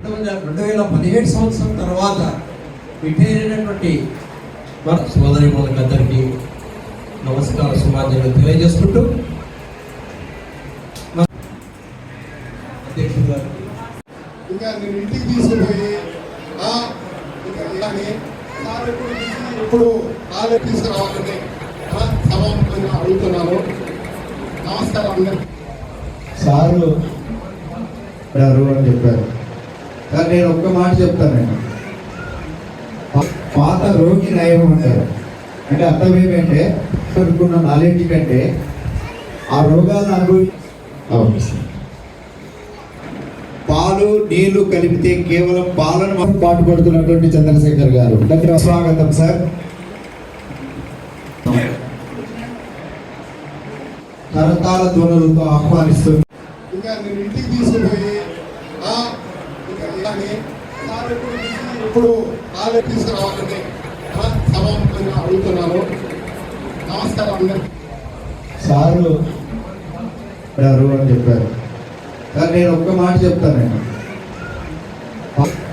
రెండు వేల పదిహేడు సంవత్సరం తర్వాత రిటైర్ అయినటువంటి మన సోదరి అందరికీ నమస్కార సుమాంజలు తెలియజేసుకుంటూ ఇంకా నేను ఇంటికి తీసుకుపోయి ఎప్పుడు కాలేజ్ తీసుకురావాలని సభాముఖంగా అడుగుతున్నాను నమస్కారం అందరికీ. సారు అని చెప్పారు. కానీ నేను ఒక్క మాట చెప్తానండి పాత రోగి నయం అంటారు. అంటే అర్థం ఏమంటే అనుకున్న నాలెడ్జ్ కంటే ఆ రోగాలను అనుభవి అవును సార్. పాలు నీళ్ళు కలిపితే కేవలం పాలను మనం పాటుపడుతున్నటువంటి చంద్రశేఖర్ గారు. దగ్గర స్వాగతం సార్. కరతాల ధ్వనులతో ఆహ్వానిస్తుంది ఇంకా నేను ఇంటికి తీసుకుపోయి ఆ, ఇంకా ఇలానే సార్ ఎప్పుడు తీసి ఎప్పుడు కాలేజ్ తీసుకురావాలని సభాముఖంగా అడుగుతున్నాను నమస్కారం అందరికీ. సారు గారు అని చెప్పారు. కానీ నేను ఒక్క మాట చెప్తానండి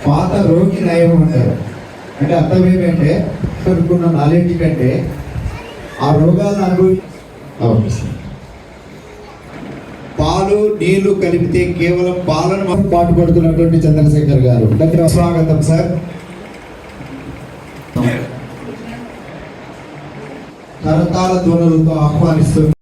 పాత రోగి నయం అంటారు. అంటే అర్థం ఏమంటే అనుకున్న నాలెడ్జ్ కంటే ఆ రోగాలను అనుభవి. పాలు నీళ్ళు కలిపితే కేవలం పాలను పాటుపడుతున్నటువంటి చంద్రశేఖర్ గారు. డాక్టర్ స్వాగతం సార్. తరతాల ధ్వనులతో ఆహ్వానిస్తున్నారు